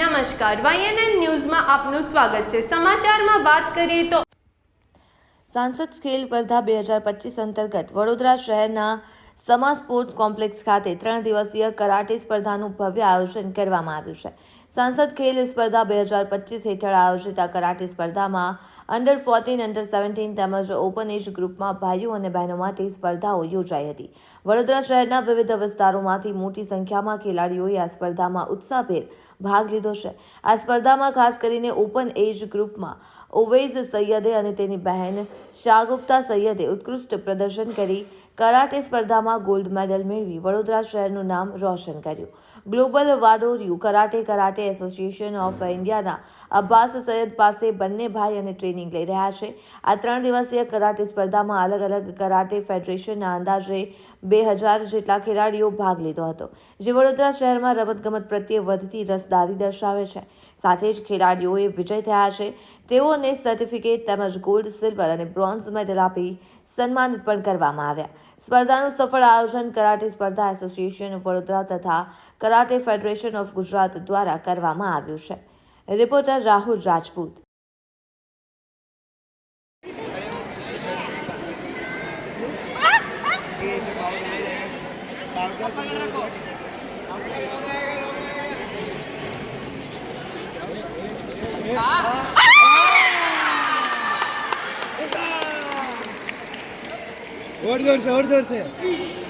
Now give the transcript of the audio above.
નમસ્કાર વાયએનએન ન્યૂઝમાં આપનું સ્વાગત છે. સમાચારમાં વાત કરીએ તો સાંસદ સ્કેલ સ્પર્ધા બે હજાર પચીસ અંતર્ગત વડોદરા શહેરના સમા સ્પોર્ટ્સ કોમ્પ્લેક્સ ખાતે ત્રણ દિવસીય કરાટે સ્પર્ધાનું ભવ્ય આયોજન કરવામાં આવ્યું છે. સાંસદ ખેલ સ્પર્ધા બે હજાર પચીસ હેઠળ આયોજિત આ કરાટે સ્પર્ધામાં અંડર ફોર્ટીન અંડર સેવન્ટીન તેમજ ઓપન એજ ગ્રુપમાં ભાઈઓ અને બહેનો માટે સ્પર્ધાઓ યોજાઈ હતી. વડોદરા શહેરના વિવિધ વિસ્તારોમાંથી મોટી સંખ્યામાં ખેલાડીઓએ આ સ્પર્ધામાં ઉત્સાહભેર ભાગ લીધો છે. આ સ્પર્ધામાં ખાસ કરીને ઓપન એજ ગ્રુપમાં ઓવૈઝ સૈયદે અને તેની બહેન શાગુપ્તા સૈયદે ઉત્કૃષ્ટ પ્રદર્શન કરી કરાટે સ્પર્ધામાં ગોલ્ડ મેડલ મેળવી વડોદરા શહેરનું નામ રોશન કર્યું. Global Wadoryu karate karate association of ઇન્ડિયાના અબ્બાસ સૈયદ પાસે બંને ભાઈ અને ટ્રેનિંગ લઈ રહ્યા છે. આ ત્રણ દિવસીય કરાટે સ્પર્ધામાં અલગ અલગ કરાટે ફેડરેશનના અંદાજે બે હજાર જેટલા ખેલાડીઓ ભાગ લીધો હતો, જે વડોદરા શહેરમાં રમતગમત પ્રત્યે વધતી રસદારી દર્શાવે છે. સાથે જ ખેલાડીઓએ વિજય થયા છે. તેઓને સર્ટિફિકેટ તેમજ ગોલ્ડ, સિલ્વર અને બ્રોન્ઝ મેડલ આપી સન્માનિત પણ કરવામાં આવ્યા. સ્પર્ધાનું સફળ આયોજન કરાટે સ્પર્ધા એસોસિએશન વડોદરા તથા કરાટે ફેડરેશન ઓફ ગુજરાત દ્વારા કરવામાં આવ્યું છે. રિપોર્ટર રાહુલ રાજપૂત. ઓર દોર છે ઓર છે.